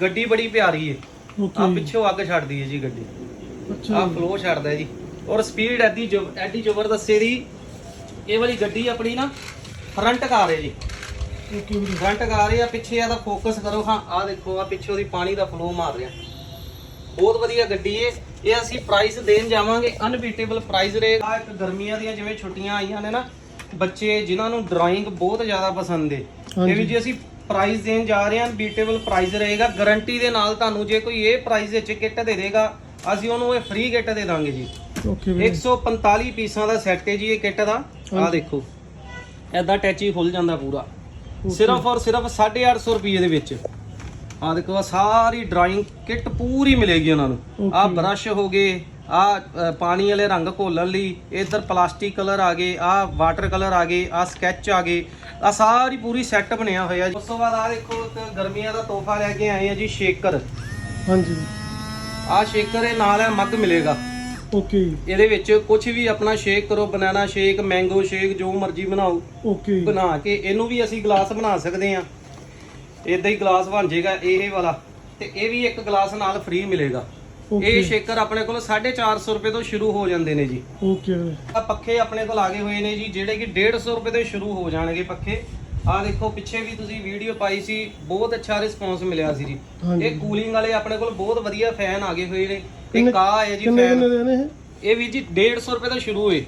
ਗੱਡੀ ਬੜੀ ਪਿਆਰੀ ਏ। ਆ ਓਕੇ ਪਿੱਛੋਂ ਅੱਗ ਛੱਡਦੀ ਏ ਜੀ ਗੱਡੀ। ਅੱਛਾ ਆ ਫਲੋ ਛੱਡਦਾ ਜੀ। ਔਰ ਸਪੀਡ ਐਡੀ ਜ਼ਬ- ਐਡੀ ਜ਼ਬਰਦਸਤ ਦੀ ਇਹ ਵਾਲੀ ਗੱਡੀ ਆਪਣੀ ਨਾ ਫਰੰਟ ਕਾਰ ਹੈ ਜੀ। ਓਕੇ ਵੀਰੇ। ਫਰੰਟ ਕਾਰ ਹੈ ਆ ਪਿੱਛੇ ਇਹਦਾ ਫੋਕਸ ਕਰੋ। ਹਾਂ ਆ ਦੇਖੋ ਆ ਪਿੱਛੇ ਉਹਦੀ ਪਾਣੀ ਦਾ ਫਲੋ ਮਾਰ ਰਿਹਾ। ਬਹੁਤ ਵਧੀਆ ਗੱਡੀ ਏ। ਇਹ ਅਸੀਂ ਪ੍ਰਾਈਸ ਦੇਣ ਜਾਵਾਂਗੇ। ਅਨਬੀਟੇਬਲ ਪ੍ਰਾਈਸ ਰਹੇਗਾ ਆਹ ਇੱਕ ਗਰਮੀਆਂ ਦੀਆਂ ਜਿਵੇਂ ਛੁੱਟੀਆਂ ਆਈਆਂ ਨੇ ਨਾ ਬੱਚੇ ਜਿਨ੍ਹਾਂ ਨੂੰ ਡਰਾਇੰਗ ਬਹੁਤ ਜ਼ਿਆਦਾ ਪਸੰਦ ਏ। ਇਹ ਵੀ। ਜੀ ਅਸੀਂ ਪ੍ਰਾਈਸ ਦੇਣ ਜਾ ਰਹੇ ਹਾਂ ਅਨਬੀਟੇਬਲ ਪ੍ਰਾਈਸ ਰਹੇਗਾ। ਗਾਰੰਟੀ ਦੇ ਨਾਲ ਤੁਹਾਨੂੰ ਜੇ ਕੋਈ ਇਹ ਪ੍ਰਾਈਸ ਵਿੱਚ ਕਿੱਟ ਦੇ ਦੇਗਾ ਅਸੀਂ ਉਹਨੂੰ ਇਹ ਫ੍ਰੀ ਕਿੱਟ ਦੇ ਦਾਂਗੇ ਜੀ। ਓਕੇ ਵੀਰੇ। 145 ਪੀਸਾਂ ਦਾ ਸੈੱਟ ਹੈ ਜੀ ਇਹ ਕਿੱਟ ਦਾ। ਆਹ। ਦੇਖੋ। ਐਦਾਂ ਟੈਚੀ ਖੁੱਲ ਜਾਂਦਾ ਪੂਰਾ। ਸਿਰਫ ਔਰ ਸਿਰਫ 850 ਰੁਪਏ ਦੇ ਵਿੱਚ। ਆਹ ਦੇਖੋ ਆਹ ਸਾਰੀ ਡਰਾਇੰਗ ਕਿੱਟ ਪੂਰੀ ਮਿਲੇਗੀ ਉਹਨਾਂ ਨੂੰ। ਆਹ. ਬਰਸ਼ ਹੋ ਗਏ ਆਹ ਪਾਣੀ ਵਾਲੇ ਰੰਗ ਘੋਲਣ ਲਈ ਇਧਰ ਪਲਾਸਟਿਕ ਕਲਰ ਆ ਗਏ ਆਹ ਵਾਟਰ ਕਲਰ ਆ ਗਏ ਆਹ ਸਕੈਚ ਆ ਗਏ। ਆਹ ਸਾਰੀ ਪੂਰੀ ਸੈੱਟ ਬਣਿਆ ਹੋਇਆ ਜੀ। ਉਸ ਤੋਂ ਬਾਅਦ ਆਹ ਦੇਖੋ ਇੱਕ ਗਰਮੀਆਂ ਦਾ ਤੋਹਫਾ ਲੈ ਕੇ ਆਏ ਆ ਜੀ ਸ਼ੇਕਰ। ਹਾਂਜੀ। ਆਹ ਸ਼ੇਕਰ ਇਹ ਨਾਲ ਹੈ ਮੱਗ ਮਿਲੇਗਾ। ਓਕੇ। ਇਹਦੇ ਵਿੱਚ ਕੁਝ ਵੀ ਆਪਣਾ ਸ਼ੇਕ ਕਰੋ ਬਨਾਨਾ ਸ਼ੇਕ ਮੈਂਗੋ ਸ਼ੇਕ ਜੋ ਮਰਜ਼ੀ ਬਣਾਓ ਓਕੇ। ਬਣਾ ਕੇ ਇਹਨੂੰ ਵੀ ਅਸੀਂ ਗਲਾਸ ਬਣਾ ਸਕਦੇ ਆ। ਇਦਾਂ ਹੀ ਗਲਾਸ ਬਣ ਜਾਏਗਾ ਇਹ ਵਾਲਾ। ਤੇ ਇਹ ਵੀ ਇੱਕ ਗਲਾਸ ਨਾਲ ਫ੍ਰੀ ਮਿਲੇਗਾ। ਇਹ ਸ਼ੇਕਰ ਆਪਣੇ ਕੋਲ 450 ਰੁਪਏ ਤੋਂ ਸ਼ੁਰੂ ਹੋ ਜਾਂਦੇ ਨੇ ਜੀ। ਓਕੇ ਆ ਪੱਖੇ ਆਪਣੇ ਕੋਲ ਆ ਗਏ ਹੋਏ ਨੇ ਜੀ ਜਿਹੜੇ ਕਿ 150 ਰੁਪਏ ਤੋਂ ਸ਼ੁਰੂ ਹੋ ਜਾਣਗੇ ਪੱਖੇ। ਆ ਦੇਖੋ ਪਿੱਛੇ ਵੀ ਤੁਸੀਂ ਵੀਡੀਓ ਪਾਈ ਸੀ ਬਹੁਤ ਅੱਛਾ ਰਿਸਪੌਂਸ ਮਿਲਿਆ ਸੀ ਜੀ। ਇਹ ਕੂਲਿੰਗ ਵਾਲੇ ਆਪਣੇ ਕੋਲ ਬਹੁਤ ਵਧੀਆ ਫੈਨ ਆ ਗਏ ਹੋਏ ਨੇ। ਇੱਕ ਆ ਹੈ ਜੀ ਫੈਨ ਇਹ? ਵੀ ਜੀ 150 ਰੁਪਏ ਤੋਂ ਸ਼ੁਰੂ ਹੋਏ।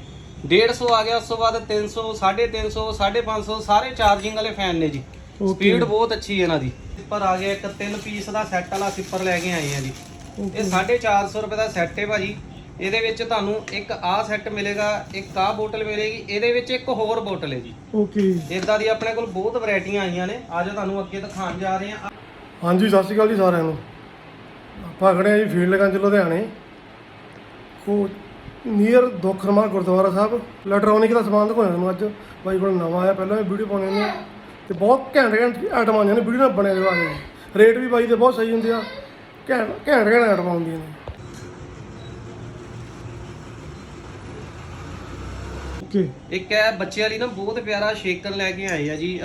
150 ਆ ਗਿਆ ਉਸ ਤੋਂ ਬਾਅਦ 300 350 550 ਸਾਰੇ ਚਾਰਜਿੰਗ ਵਾਲੇ ਫੈਨ ਨੇ ਜੀ। ਸਪੀਡ ਬਹੁਤ ਅੱਛੀ ਹੈ ਇਹਨਾਂ ਦੀ। ਸਿੱਪਰ ਆ ਗਿਆ ਇੱਕ ਤਿੰਨ ਪੀਸ ਦਾ ਸੈੱਟ ਵਾਲਾ ਸਿੱਪਰ ਲੈ ਕੇ ਆਏ ਆ ਜੀ। ਇਹ 450 ਰੁਪਏ ਦਾ ਸੈੱਟ ਹੈ ਭਾਜੀ। ਇਹਦੇ ਵਿੱਚ ਤੁਹਾਨੂੰ ਇੱਕ ਆਹ ਸੈੱਟ ਮਿਲੇਗਾ ਇੱਕ ਆਹ ਬੋਟਲ ਮਿਲੇਗੀ ਇਹਦੇ ਵਿੱਚ ਇੱਕ ਹੋਰ ਬੋਟਲ ਹੈ ਜੀ। ਓਕੇ। ਇਦਾਂ ਦੀ ਆਪਣੇ ਕੋਲ ਬਹੁਤ ਵੈਰਾਈਟੀਆਂ ਆਈਆਂ ਨੇ। ਅੱਜ ਤੁਹਾਨੂੰ ਅੱਗੇ ਦਿਖਾਉਣ ਜਾ ਰਹੇ ਹਾਂ। ਹਾਂਜੀ ਸਤਿ ਸ਼੍ਰੀ ਅਕਾਲ ਜੀ ਸਾਰਿਆਂ ਨੂੰ। ਆਪਾਂ ਖੜੇ ਆ ਜੀ ਫੀਲਡ ਗੰਜ ਲੁਧਿਆਣੇ। ਉਹ ਨੀਅਰ ਦੁਖਰਮਾ ਗੁਰਦੁਆਰਾ ਸਾਹਿਬ। ਇਲੈਕਟ੍ਰੋਨਿਕ ਦਾ ਸਮਾਨ ਦਿਖਾਉਣਾ ਤੁਹਾਨੂੰ ਅੱਜ। ਬਾਈ ਕੋਲ ਨਵਾਂ ਆਇਆ ਪਹਿਲਾਂ ਵੀ ਵੀਡੀਓ ਪਾਉਣੇ ਨੇ ਤੇ ਬਹੁਤ ਘੈਂਟ ਘੈਂਟ ਆਈਟਮ ਆਉਂਦੀਆਂ ਨੇ ਵੀਡੀਓ ਨਾਲ ਬਣੇ ਰਹੋ ਆ ਜੀ ਰੇਟ ਵੀ ਬਾਈ ਦੇ ਬਹੁਤ ਸਹੀ ਹੁੰਦੇ ਆ। ਘੈਂਟ ਘੈਂਟ ਘੈਂਟ ਆਈਟਮ ਆਉਂਦੀਆਂ ਨੇ। ਓਕੇ। ਇੱਕ ਹੈ ਬੱਚੇ ਵਾਲੀ ਨਾ ਬਹੁਤ ਪਿਆਰਾ ਸ਼ੇਕਰ ਲੈ ਕੇ ਆਏ ਆ ਜੀ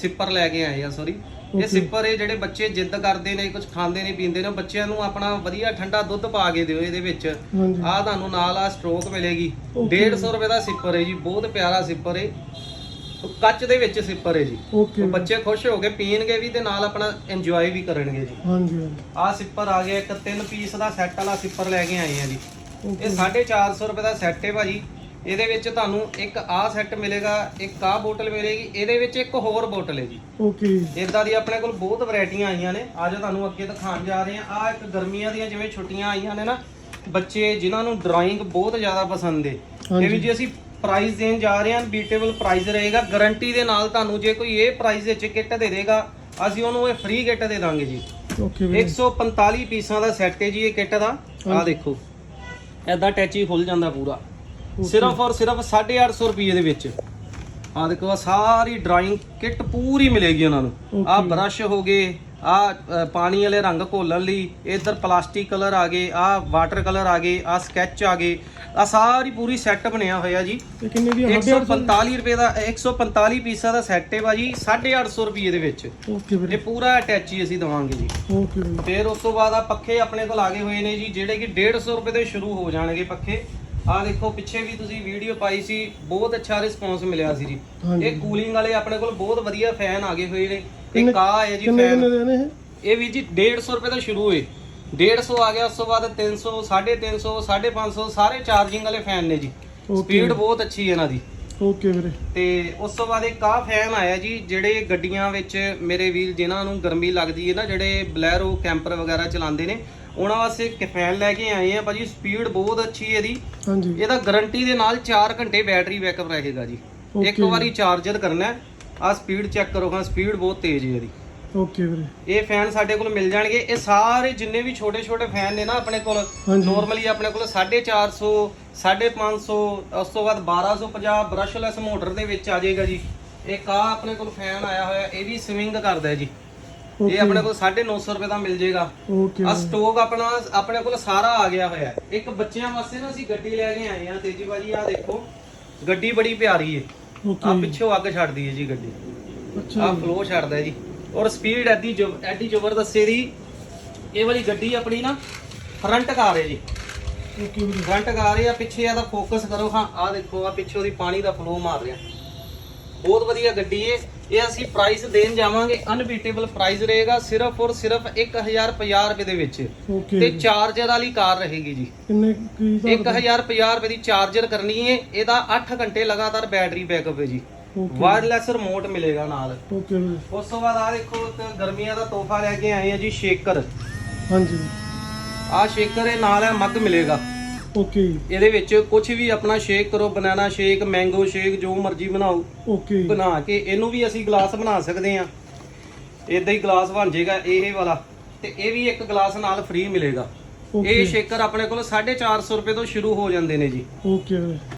ਸਿੱਪਰ ਲੈ ਕੇ ਆਏ ਆ ਸੌਰੀ ਇਹ. ਸਿੱਪਰ ਇਹ ਜਿਹੜੇ ਬੱਚੇ ਜਿੱਦ ਕਰਦੇ ਨੇ ਕੁਝ ਖਾਂਦੇ ਨੇ ਪੀਂਦੇ ਨੇ ਬੱਚਿਆਂ ਨੂੰ ਆਪਣਾ ਵਧੀਆ ਠੰਡਾ ਦੁੱਧ ਪਾ ਕੇ ਦਿਓ ਇਹਦੇ ਵਿੱਚ। ਆਹ ਤੁਹਾਨੂੰ ਨਾਲ ਆ ਸਟ੍ਰੋਕ ਮਿਲੇਗੀ। Okay. 150 ਰੁਪਏ ਦਾ ਸਿੱਪਰ ਹੈ ਜੀ ਬਹੁਤ ਪਿਆਰਾ ਸਿੱਪਰ ਹੈ। ਕੱਚ ਦੇ ਵਿੱਚ ਸਿੱਪਰ ਹੈ ਜੀ। ਓਕੇ ਉਹ ਬੱਚੇ ਖੁਸ਼ ਹੋ ਕੇ ਪੀਣਗੇ ਵੀ ਤੇ ਨਾਲ ਆਪਣਾ ਇੰਜੋਏ ਵੀ ਕਰਨਗੇ ਜੀ। ਹਾਂਜੀ ਹਾਂਜੀ। ਆਹ ਸਿੱਪਰ ਆ ਗਿਆ ਇੱਕ ਤਿੰਨ ਪੀਸ ਦਾ ਸੈੱਟ ਵਾਲਾ ਸਿੱਪਰ ਲੈ ਕੇ ਆਏ ਆ ਜੀ। ਇਹ 450 ਰੁਪਏ ਦਾ ਸੈੱਟ ਹੈ ਭਾਜੀ। ਇਹਦੇ ਵਿੱਚ ਤੁਹਾਨੂੰ ਇੱਕ ਆਹ ਸੈੱਟ ਮਿਲੇਗਾ ਇੱਕ ਆਹ ਬੋਟਲ ਮਿਲੇਗੀ ਇਹਦੇ ਵਿੱਚ ਇੱਕ ਹੋਰ ਬੋਟਲ ਹੈ ਜੀ। ਓਕੇ ਇਦਾਂ ਦੀ ਆਪਣੇ ਕੋਲ ਬਹੁਤ ਵੈਰਾਈਟੀਆਂ ਆਈਆਂ ਨੇ। ਅੱਜ ਤੁਹਾਨੂੰ ਅੱਗੇ ਦਿਖਾਉਣ ਜਾ ਰਹੇ ਹਾਂ ਆਹ ਇੱਕ ਗਰਮੀਆਂ ਦੀਆਂ ਜਿਵੇਂ ਛੁੱਟੀਆਂ ਆਈਆਂ ਨੇ ਨਾ ਬੱਚੇ ਜਿਨ੍ਹਾਂ ਨੂੰ ਡਰਾਇੰਗ ਬਹੁਤ ਜ਼ਿਆਦਾ ਪਸੰਦ ਏ ਇਹ ਵੀ। ਜੀ ਅਸੀਂ ਪ੍ਰਾਈਸ ਦੇਣ ਜਾ ਰਹੇ ਹਾਂ ਬੀਟੇਬਲ ਪ੍ਰਾਈਸ ਰਹੇਗਾ। ਗਾਰੰਟੀ ਦੇ ਨਾਲ ਤੁਹਾਨੂੰ ਜੇ ਕੋਈ ਇਹ ਪ੍ਰਾਈਸ ਵਿੱਚ ਕਿੱਟ ਦੇ ਦੇਗਾ ਅਸੀਂ ਉਹਨੂੰ ਇਹ ਫ੍ਰੀ ਕਿੱਟ ਦੇ ਦਾਂਗੇ ਜੀ। ਓਕੇ ਵੀਰੇ। 145 ਪੀਸਾਂ ਦਾ ਸੈੱਟ ਹੈ ਜੀ ਇਹ ਕਿੱਟ ਦਾ। ਆਹ ਹਾਂਜੀ। ਦੇਖੋ। ਐਦਾਂ ਟੈਚੀ ਖੁੱਲ ਜਾਂਦਾ ਪੂਰਾ. ਸਿਰਫ ਔਰ ਸਿਰਫ 850 ਰੁਪਏ ਦੇ ਵਿੱਚ। ਆਹ ਦੇਖੋ ਆਹ ਸਾਰੀ ਡਰਾਇੰਗ ਕਿੱਟ ਪੂਰੀ ਮਿਲੇਗੀ ਉਹਨਾਂ ਨੂੰ। ਆਹ Okay. ਬਰਸ਼ ਹੋ ਗਏ ਆਹ ਪਾਣੀ ਵਾਲੇ ਰੰਗ ਘੋਲਣ ਲਈ ਇਧਰ ਪਲਾਸਟਿਕ ਕਲਰ ਆ ਗਏ ਆਹ ਵਾਟਰ ਕਲਰ ਆ ਗਏ ਆਹ ਸਕੈਚ ਆ ਗਏ। ਆਹ ਸਾਰੀ ਪੂਰੀ ਸੈੱਟ ਬਣਿਆ ਹੋਇਆ ਜੀ। ਇਹ ਕਿੰਨੇ ਦੀ ਆ? 145 ਰੁਪਏ ਦਾ 145 ਪੀਸਾਂ ਦਾ ਸੈੱਟ ਹੈ ਭਾਜੀ 850 ਰੁਪਏ ਦੇ ਵਿੱਚ। ਓਕੇ ਵੀਰੇ। ਇਹ ਪੂਰਾ ਅਟੈਚੀ ਅਸੀਂ ਦਵਾਂਗੇ ਜੀ। ਓਕੇ ਵੀਰੇ। ਫਿਰ ਉਸ ਤੋਂ ਬਾਅਦ ਆ ਪੱਖੇ ਆਪਣੇ ਕੋਲ ਆ ਗਏ ਹੋਏ ਨੇ ਜੀ ਜਿਹੜੇ ਕਿ 150 ਰੁਪਏ ਤੋਂ ਸ਼ੁਰੂ ਹੋ ਜਾਣਗੇ ਪੱਖੇ। ਆ ਦੇਖੋ ਪਿੱਛੇ ਵੀ ਤੁਸੀਂ ਵੀਡੀਓ ਪਾਈ ਸੀ ਬਹੁਤ ਅੱਛਾ ਰਿਸਪੌਂਸ ਮਿਲਿਆ ਸੀ ਜੀ। ਇਹ ਕੂਲਿੰਗ ਵਾਲੇ ਆਪਣੇ ਕੋਲ ਬਹੁਤ ਵਧੀਆ ਫੈਨ ਆ ਗਏ ਹੋਏ ਨੇ। ਇੱਕ ਆ ਹੈ ਜੀ ਫੈਨ ਦੇ ਇਹ? ਇਹ ਵੀ ਜੀ 150 ਰੁਪਏ ਤੋਂ ਸ਼ੁਰੂ ਹੋਏ। 150 ਆ ਗਿਆ ਉਸ ਤੋਂ ਬਾਅਦ 300 350 550 ਸਾਰੇ ਚਾਰਜਿੰਗ ਵਾਲੇ ਫੈਨ ਨੇ ਜੀ. ਸਪੀਡ ਬਹੁਤ ਅੱਛੀ ਹੈ ਇਹਨਾਂ ਦੀ। ਓਕੇ ਵੀਰੇ। ਤੇ ਉਸ ਤੋਂ ਬਾਅਦ ਇੱਕ ਆ ਫੈਨ ਆਇਆ ਜੀ ਜਿਹੜੇ ਗੱਡੀਆਂ ਵਿੱਚ ਮੇਰੇ ਵੀਰ ਜਿਨ੍ਹਾਂ ਨੂੰ ਗਰਮੀ ਲੱਗਦੀ ਹੈ ਨਾ ਜਿਹੜੇ ਬਲੈਰੋ ਕੈਂਪਰ ਵਗੈਰਾ ਚਲਾਉਂਦੇ ਨੇ ਉਹਨਾਂ ਵਾਸਤੇ ਇੱਕ ਫੈਨ ਲੈ ਕੇ ਆਏ ਆ ਭਾਜੀ ਸਪੀਡ ਬਹੁਤ ਅੱਛੀ ਹੈ ਇਹਦੀ। ਹਾਂਜੀ। ਇਹਦਾ ਗਾਰੰਟੀ ਦੇ ਨਾਲ 4 ਘੰਟੇ ਬੈਟਰੀ ਬੈਕਅਪ ਰਹੇਗਾ ਜੀ। ਇੱਕ. ਵਾਰੀ ਚਾਰਜਰ ਕਰਨਾ ਆ ਸਪੀਡ ਚੈੱਕ ਕਰੋ ਹਾਂ ਸਪੀਡ ਬਹੁਤ ਤੇਜ਼ ਹੈ ਇਹਦੀ। ਓਕੇ ਵੀਰੇ। ਇਹ ਫੈਨ ਸਾਡੇ ਕੋਲ ਮਿਲ ਜਾਣਗੇ। ਇਹ ਸਾਰੇ ਜਿੰਨੇ ਵੀ ਛੋਟੇ ਛੋਟੇ ਫੈਨ ਨੇ ਨਾ ਆਪਣੇ ਕੋਲ। ਨਾਰਮਲੀ ਆਪਣੇ ਕੋਲ 450 550 ਉਸ ਤੋਂ ਬਾਅਦ 1250 ਬਰਸ਼ਲੈਸ ਮੋਟਰ ਦੇ ਵਿੱਚ ਆ ਜਾਏਗਾ ਜੀ। ਇੱਕ ਆ ਆਪਣੇ ਕੋਲ ਫੈਨ ਆਇਆ ਹੋਇਆ ਇਹ ਵੀ ਸਵਿੰਗ ਕਰਦਾ ਹੈ ਜੀ। ਇਹ ਆਪਣੇ ਕੋਲ 950 ਰੁਪਏ ਦਾ ਮਿਲ ਜਾਏਗਾ। ਓਕੇ ਆ ਸਟੋਕ ਆਪਣਾ ਆਪਣੇ ਕੋਲ ਸਾਰਾ ਆ ਗਿਆ ਹੋਇਆ। ਇੱਕ ਬੱਚਿਆਂ ਵਾਸਤੇ ਨਾ ਅਸੀਂ ਗੱਡੀ ਲੈ ਕੇ ਆਏ ਆ ਤੇਜੀ ਬਾਜੀ ਆ ਦੇਖੋ ਗੱਡੀ ਬੜੀ ਪਿਆਰੀ ਹੈ। ਆ ਪਿੱਛੋਂ ਅੱਗ ਛੱਡਦੀ ਹੈ ਜੀ ਗੱਡੀ। ਅੱਛਾ ਆ ਫਲੋ ਛੱਡਦਾ ਜੀ। ਔਰ ਸਪੀਡ ਐਡੀ ਜ਼ਬ- ਐਡੀ ਜ਼ਬਰਦਸਤ ਦੀ ਇਹ ਵਾਲੀ ਗੱਡੀ ਆਪਣੀ ਨਾ ਫਰੰਟ ਕਾਰ ਹੈ ਜੀ। ਫਰੰਟ ਕਾਰ ਹੈ ਆ ਪਿੱਛੇ ਇਹਦਾ ਫੋਕਸ ਕਰੋ। ਹਾਂ ਆ ਦੇਖੋ ਆ ਪਿੱਛੇ ਉਹਦੀ ਪਾਣੀ ਦਾ ਫਲੋ ਮਾਰ ਰਿਹਾ। ਬਹੁਤ ਵਧੀਆ ਗੱਡੀ ਏ। ਇਹ ਅਸੀਂ ਪ੍ਰਾਈਸ ਦੇਣ ਜਾਵਾਂਗੇ। ਅਨਬੀਟੇਬਲ ਪ੍ਰਾਈਸ ਰਹੇਗਾ ਸਿਰਫ ਔਰ ਸਿਰਫ 1050 ਰੁਪਏ ਦੇ ਵਿੱਚ। ਤੇ ਚਾਰਜਰ ਵਾਲੀ ਕਾਰ ਰਹੇਗੀ ਜੀ। ਕਿੰਨੇ ਕੀ ਦਾ? 1050 ਰੁਪਏ ਦੀ ਚਾਰਜਰ ਕਰਨੀ ਏ। ਇਹਦਾ 8 ਘੰਟੇ ਲਗਾਤਾਰ ਬੈਟਰੀ ਬੈਕਅਪ ਹੈ ਜੀ। ਵਾਇਰਲੈਸ ਰਿਮੋਟ ਮਿਲੇਗਾ ਨਾਲ। ਓਕੇ ਵੀਰੇ ਉਸ ਤੋਂ ਬਾਅਦ ਆ ਦੇਖੋ ਇੱਕ ਗਰਮੀਆਂ ਦਾ ਤੋਹਫਾ ਲੈ ਕੇ ਆਏ ਆ ਜੀ ਸ਼ੇਕਰ। ਹਾਂਜੀ। ਆ ਸ਼ੇਕਰ ਇਹ ਨਾਲ ਹੈ ਮੱਗ ਮਿਲੇਗਾ। ਓਕੇ ਇਹਦੇ ਵਿੱਚ ਕੁਝ ਵੀ ਆਪਣਾ ਸ਼ੇਕ ਕਰੋ ਬਨਾਨਾ ਸ਼ੇਕ ਮੈਂਗੋ ਸ਼ੇਕ ਜੋ ਮਰਜ਼ੀ ਬਣਾਓ ਓਕੇ ਬਣਾ ਕੇ ਇਹਨੂੰ ਵੀ ਅਸੀਂ ਗਲਾਸ ਬਣਾ ਸਕਦੇ ਆ ਇਦਾਂ ਹੀ ਗਲਾਸ ਬਣ ਜਾਏਗਾ ਇਹ ਵਾਲਾ। ਤੇ ਇਹ ਵੀ ਇੱਕ ਗਲਾਸ ਨਾਲ ਫ੍ਰੀ ਮਿਲੇਗਾ। ਇਹ ਸ਼ੇਕਰ ਆਪਣੇ ਕੋਲ 450 ਰੁਪਏ ਤੋਂ ਸ਼ੁਰੂ ਹੋ ਜਾਂਦੇ ਨੇ ਜੀ। ਓਕੇ